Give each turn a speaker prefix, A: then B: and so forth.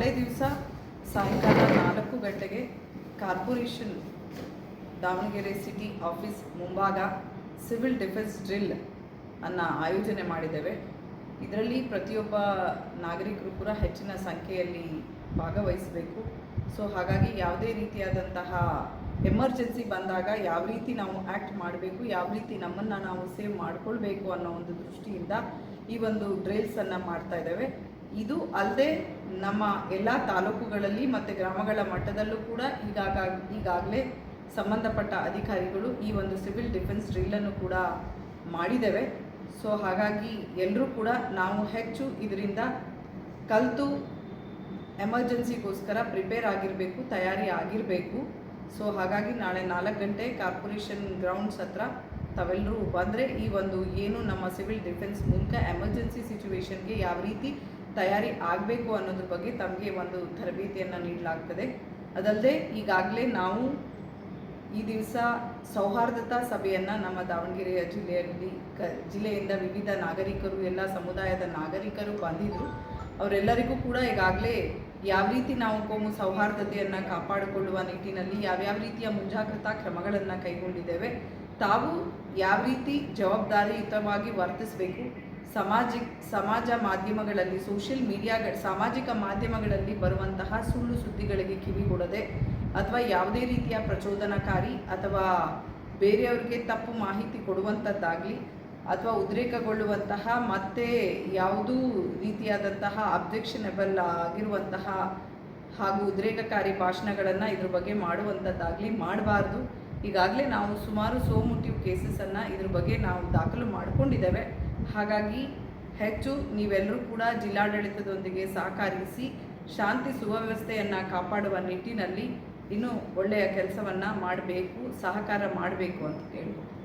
A: ನಾಳೆ ದಿವಸ ಸಾಯಂಕಾಲ ನಾಲ್ಕು ಗಂಟೆಗೆ ಕಾರ್ಪೊರೇಷನ್ ದಾವಣಗೆರೆ ಸಿಟಿ ಆಫೀಸ್ ಮುಂಭಾಗ ಸಿವಿಲ್ ಡಿಫೆನ್ಸ್ ಡ್ರಿಲ್ ಅನ್ನು ಆಯೋಜನೆ ಮಾಡಿದ್ದೇವೆ. ಇದರಲ್ಲಿ ಪ್ರತಿಯೊಬ್ಬ ನಾಗರಿಕರು ಕೂಡ ಹೆಚ್ಚಿನ ಸಂಖ್ಯೆಯಲ್ಲಿ ಭಾಗವಹಿಸಬೇಕು. ಸೊ ಹಾಗಾಗಿ ಯಾವುದೇ ರೀತಿಯಾದಂತಹ ಎಮರ್ಜೆನ್ಸಿ ಬಂದಾಗ ಯಾವ ರೀತಿ ನಾವು ಆ್ಯಕ್ಟ್ ಮಾಡಬೇಕು, ಯಾವ ರೀತಿ ನಮ್ಮನ್ನು ನಾವು ಸೇವ್ ಮಾಡಿಕೊಳ್ಬೇಕು ಅನ್ನೋ ಒಂದು ದೃಷ್ಟಿಯಿಂದ ಈ ಒಂದು ಡ್ರಿಲ್ಸನ್ನು ಮಾಡ್ತಾ ಇದ್ದೇವೆ. ಇದು ಅಲ್ಲದೆ ನಮ್ಮ ಎಲ್ಲ ತಾಲೂಕುಗಳಲ್ಲಿ ಮತ್ತು ಗ್ರಾಮಗಳ ಮಟ್ಟದಲ್ಲೂ ಕೂಡ ಈಗಾಗ, ಈಗಾಗಲೇ ಸಂಬಂಧಪಟ್ಟ ಅಧಿಕಾರಿಗಳು ಈ ಒಂದು ಸಿವಿಲ್ ಡಿಫೆನ್ಸ್ ಡ್ರಿಲ್ಲನ್ನು ಕೂಡ ಮಾಡಿದ್ದೇವೆ. ಸೊ ಹಾಗಾಗಿ ಎಲ್ಲರೂ ಕೂಡ ನಾವು ಹೆಚ್ಚು ಇದರಿಂದ ಕಲಿತು ಎಮರ್ಜೆನ್ಸಿಗೋಸ್ಕರ ಪ್ರಿಪೇರ್ ಆಗಿರಬೇಕು, ತಯಾರಿ ಆಗಿರಬೇಕು. ಸೊ ಹಾಗಾಗಿ ನಾಳೆ ನಾಲ್ಕು ಗಂಟೆ ಕಾರ್ಪೊರೇಷನ್ ಗ್ರೌಂಡ್ಸ್ ಹತ್ರ ತಾವೆಲ್ಲರೂ ಬಂದರೆ ಈ ಒಂದು ಏನು ನಮ್ಮ ಸಿವಿಲ್ ಡಿಫೆನ್ಸ್ ಮೂಲಕ ಎಮರ್ಜೆನ್ಸಿ ಸಿಚುವೇಶನ್ಗೆ ಯಾವ ರೀತಿ ತಯಾರಿ ಆಗಬೇಕು ಅನ್ನೋದ್ರ ಬಗ್ಗೆ ತಮಗೆ ಒಂದು ತರಬೇತಿಯನ್ನು ನೀಡಲಾಗ್ತದೆ. ಅದಲ್ಲದೆ ಈಗಾಗಲೇ ನಾವು ಈ ದಿವಸ ಸೌಹಾರ್ದತಾ ಸಭೆಯನ್ನು ನಮ್ಮ ದಾವಣಗೆರೆಯ ಜಿಲ್ಲೆಯಲ್ಲಿ ಕ, ಜಿಲ್ಲೆಯಿಂದ ವಿವಿಧ ನಾಗರಿಕರು, ಎಲ್ಲ ಸಮುದಾಯದ ನಾಗರಿಕರು ಬಂದಿದ್ದರು ಅವರೆಲ್ಲರಿಗೂ ಕೂಡ ಈಗಾಗಲೇ ಯಾವ ರೀತಿ ನಾವು ಕೋಮು ಸೌಹಾರ್ದತೆಯನ್ನು ಕಾಪಾಡಿಕೊಳ್ಳುವ ನಿಟ್ಟಿನಲ್ಲಿ ಯಾವ್ಯಾವ ರೀತಿಯ ಮುಂಜಾಗ್ರತಾ ಕ್ರಮಗಳನ್ನು ಕೈಗೊಂಡಿದ್ದೇವೆ, ತಾವು ಯಾವ ರೀತಿ ಜವಾಬ್ದಾರಿಯುತವಾಗಿ ವರ್ತಿಸಬೇಕು ಸಮಾಜ ಸಮಾಜ ಮಾಧ್ಯಮಗಳಲ್ಲಿ, ಸೋಷಿಯಲ್ ಮೀಡಿಯಾಗಳ, ಸಾಮಾಜಿಕ ಮಾಧ್ಯಮಗಳಲ್ಲಿ ಬರುವಂತಹ ಸುಳ್ಳು ಸುದ್ದಿಗಳಿಗೆ ಕಿವಿಗೊಡದೆ ಅಥವಾ ಯಾವುದೇ ರೀತಿಯ ಪ್ರಚೋದನಕಾರಿ ಅಥವಾ ಬೇರೆಯವರಿಗೆ ತಪ್ಪು ಮಾಹಿತಿ ಕೊಡುವಂಥದ್ದಾಗಲಿ ಅಥವಾ ಉದ್ರೇಕಗೊಳ್ಳುವಂತಹ ಮತ್ತೆ ಯಾವುದೂ ರೀತಿಯಾದಂತಹ ಅಬ್ಜೆಕ್ಷನಬಲ್ ಆಗಿರುವಂತಹ ಹಾಗೂ ಉದ್ರೇಕಕಾರಿ ಭಾಷಣಗಳನ್ನು ಇದ್ರ ಬಗ್ಗೆ ಮಾಡುವಂಥದ್ದಾಗಲಿ ಮಾಡಬಾರ್ದು. ಈಗಾಗಲೇ ನಾವು ಸುಮಾರು ಸೋಮುಟಿವ್ ಕೇಸಸನ್ನು ಇದ್ರ ಬಗ್ಗೆ ನಾವು ದಾಖಲು ಮಾಡಿಕೊಂಡಿದ್ದೇವೆ. ಹಾಗಾಗಿ ಹೆಚ್ಚು ನೀವೆಲ್ಲರೂ ಕೂಡ ಜಿಲ್ಲಾಡಳಿತದೊಂದಿಗೆ ಸಹಕರಿಸಿ ಶಾಂತಿ ಸುವ್ಯವಸ್ಥೆಯನ್ನು ಕಾಪಾಡುವ ನಿಟ್ಟಿನಲ್ಲಿ ಇನ್ನೂ ಒಳ್ಳೆಯ ಕೆಲಸವನ್ನು ಮಾಡಬೇಕು, ಸಹಕಾರ ಮಾಡಬೇಕು ಅಂತ ಹೇಳ್ಬೋದು.